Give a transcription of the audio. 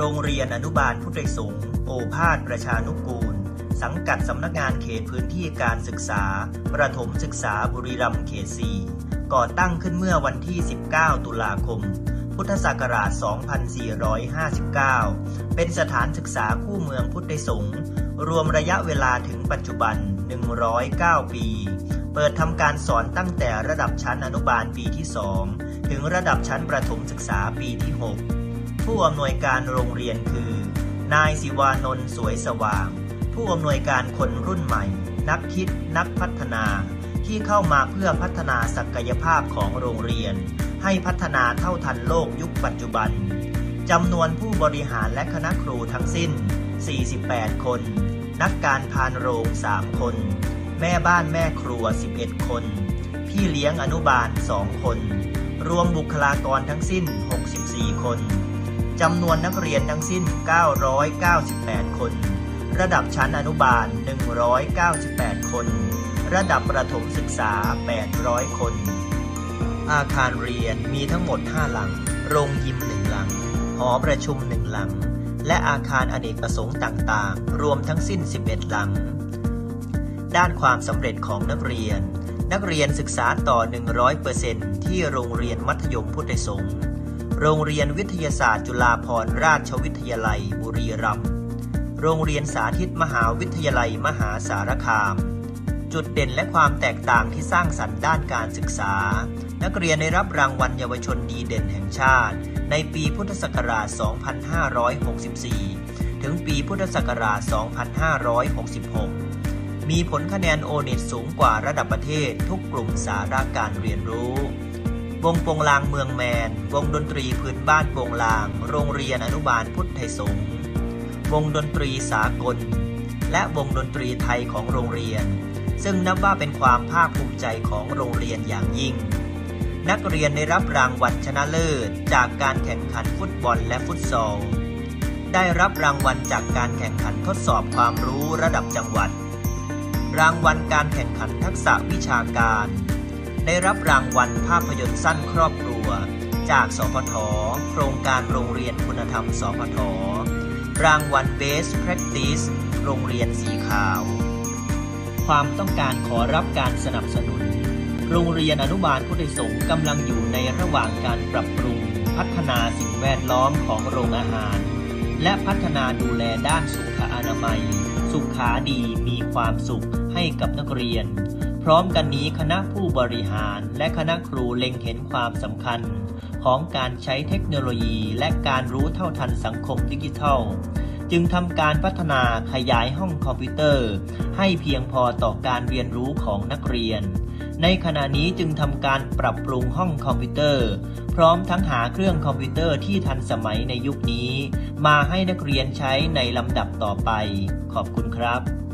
โรงเรียนอนุบาลพุทธสงฆ์โอภาสประชานุกูล สังกัดสำนักงานเขตพื้นที่การศึกษา ประถมศึกษาบุรีรัมย์เขต 4 ก่อตั้งขึ้นเมื่อวันที่ 19 ตุลาคม พุทธศักราช 2459 เป็นสถานศึกษาคู่เมืองพุทธสงฆ์รวมระยะเวลาถึงปัจจุบัน 109 ปี เปิดทำการสอนตั้งแต่ระดับชั้นอนุบาลปีที่ 2 ถึงระดับชั้นประถมศึกษาปีที่ 6 ผู้อำนวยการโรงเรียนคือ นายศิวานนท์สวยสว่าง ผู้อำนวยการคนรุ่นใหม่ นักคิดนักพัฒนา ที่เข้ามาเพื่อพัฒนาศักยภาพของโรงเรียน ให้พัฒนาเท่าทันโลกยุคปัจจุบันจำนวนผู้บริหารและคณะครูทั้งสิ้น 48 คน นักการพานโรง 3 คน แม่บ้านแม่ครัว 11 คน พี่เลี้ยงอนุบาล 2 คน รวมบุคลากรทั้งสิ้น 64 คน จำนวนนักเรียนทั้งสิ้น 998 คน ระดับชั้นอนุบาล 198 คน ระดับประถมศึกษา 800 คน อาคารเรียนมีทั้งหมด 5 หลัง โรงยิม 1 หลัง หอประชุม 1 หลัง และอาคารอเนกประสงค์ต่างๆ รวมทั้งสิ้น 11 หลัง ด้านความสำเร็จของนักเรียน นักเรียนศึกษาต่อ 100%ที่โรงเรียนมัธยมพุทธสงฆ์ โรงเรียนวิทยาศาสตร์จุฬาภรณราชวิทยาลัย บุรีรัมย์ โรงเรียนสาธิตมหาวิทยาลัยมหาสารคาม จุดเด่นและความแตกต่างที่สร้างสรรค์ด้านการศึกษา นักเรียนได้รับรางวัลเยาวชนดีเด่นแห่งชาติ ในปีพุทธศักราช 2564 ถึงปีพุทธศักราช 2566 มีผลคะแนนโอเน็ตสูงกว่าระดับประเทศทุกกลุ่มสาระการเรียนรู้ วงโปงลางเมืองแมน วงดนตรีพื้นบ้านโปงลาง โรงเรียนอนุบาลพุทธไทยสงฆ์วงดนตรีสากล และวงดนตรีไทยของโรงเรียน ซึ่งนับว่าเป็นความภาคภูมิใจของโรงเรียนอย่างยิ่ง นักเรียนได้รับรางวัลชนะเลิศ จากการแข่งขันฟุตบอลและฟุตซอล ได้รับรางวัลจากการแข่งขันทดสอบความรู้ระดับจังหวัด รางวัลการแข่งขันทักษะวิชาการ ได้รับรางวัลภาพยนตร์สั้นครอบครัว จากสพท โครงการโรงเรียนคุณธรรม สพท รางวัล Best Practice โรงเรียนสีขาว ความต้องการขอรับการสนับสนุน โรงเรียนอนุบาลพุทธสงฆ์กำลังอยู่ในระหว่างการปรับปรุง พัฒนาสิ่งแวดล้อมของโรงอาหาร และพัฒนาดูแลด้านสุขอนามัย สุขาดีมีความสุขให้กับนักเรียน พร้อมกันนี้คณะผู้บริหารและคณะครูเล็งเห็นความสำคัญ ของการใช้เทคโนโลยีและการรู้เท่าทันสังคมดิจิทัล จึงทำการพัฒนาขยายห้องคอมพิวเตอร์ ให้เพียงพอต่อการเรียนรู้ของนักเรียน ในขณะนี้จึงทำการปรับปรุงห้องคอมพิวเตอร์ พร้อมทั้งหาเครื่องคอมพิวเตอร์ที่ทันสมัยในยุคนี้ มาให้นักเรียนใช้ในลำดับต่อไป ขอบคุณครับ